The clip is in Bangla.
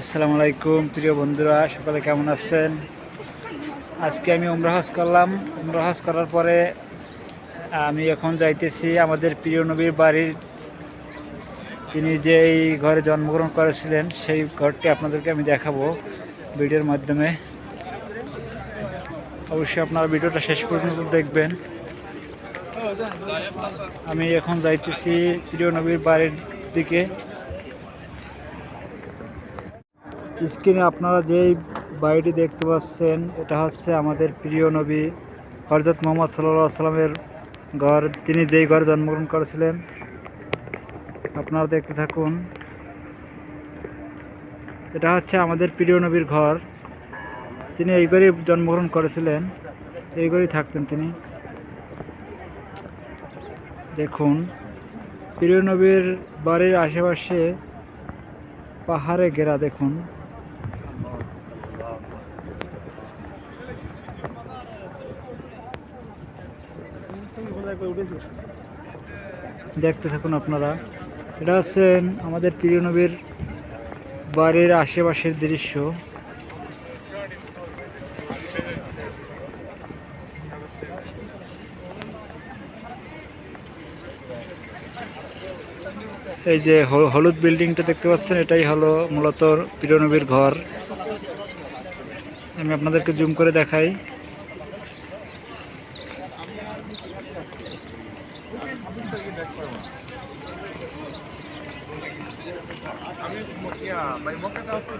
আসসালামু আলাইকুম, প্রিয় বন্ধুরা, সকালে কেমন আছেন? আজকে আমি উমরাহাজ করলাম। উমরাহাজ করার পরে, আমি এখন যাইতেছি আমাদের প্রিয় নবীর বাড়ির। তিনি যে এই ঘরে জন্মগ্রহণ করেছিলেন, সেই ঘরটি আপনাদেরকে আমি দেখাবো ভিডিওর মাধ্যমে। অবশ্যই আপনারা ভিডিওটা শেষ পর্যন্ত দেখবেন। আমি এখন যাইতেছি প্রিয় নবীর বাড়ির দিকে। স্ক্রিনে আপনারা যেই বাড়িটি দেখতে পাচ্ছেন, এটা হচ্ছে আমাদের প্রিয় নবী হরজত মোহাম্মদ সাল্লাহ সাল্লামের ঘর। তিনি যেই ঘরে জন্মগ্রহণ করেছিলেন, আপনারা দেখতে থাকুন। এটা হচ্ছে আমাদের প্রিয় নবীর ঘর। তিনি এই ঘরেই জন্মগ্রহণ করেছিলেন, এই ঘরেই থাকতেন তিনি। দেখুন, প্রিয় নবীর বাড়ির আশেপাশে পাহাড়ে ঘেরা, দেখুন। দেখতে থাকুন আপনারা। এটা হচ্ছে আমাদের প্রিয় নবীর বাড়ির আশেপাশের দৃশ্য। এই যে হলুদ বিল্ডিংটা দেখতে পাচ্ছেন, এটাই হলো মূলত প্রিয় নবীর ঘর। আমি আপনাদেরকে জুম করে দেখাই। আমি মকিয়া ভাই মকিয়াটা হচ্ছে